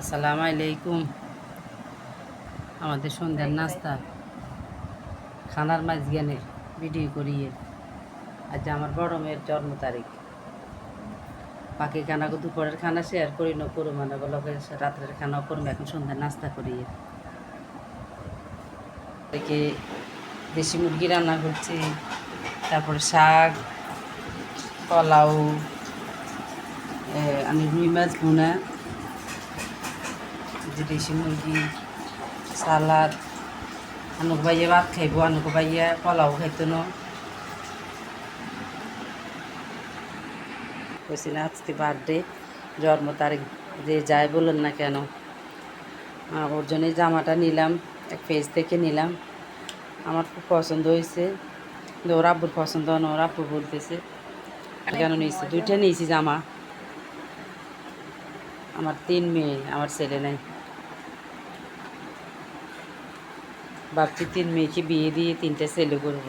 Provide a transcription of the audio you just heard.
আসসালামু আলাইকুম। আমাদের সন্ধ্যার নাস্তা। খানার মাঝখানের ভিডিও করিয়ে। আজ আমার বড় মেয়ের জন্ম তারিখ। বাকি খানা দুপুরের খানা শেয়ার করি না করো মানে বলকে রাত্রের খানা করব, এখন সন্ধ্যার নাস্তা করিয়ে। এদিকে দেশি মুরগি রান্না করছি, তারপরে শাক, পোলাও আমি রুই মাছ ভুনা। যে দেশি মুরগি, সালাদ। আনুক বাইয়ে ভাত খাইব, আনুক বাইয়ে পোলাও খাইতো না না, আজকে বার্থডে জন্ম তারিখ যে যায় বলুন না কেন। ওর জন্য জামাটা নিলাম, এক পেজ থেকে নিলাম। আমার খুব পছন্দ হয়েছে কিন্তু ওর আব্বুর পছন্দ হয় না, ওর আব্বু বলতেছে কেন নিয়েছি? দুইটা নিয়েছি জামা। আমার তিন মেয়ে, আমার ছেলে নেই। ভাবছি তিন মেয়েকে বিয়ে দিয়ে তিনটে ছেলে করব।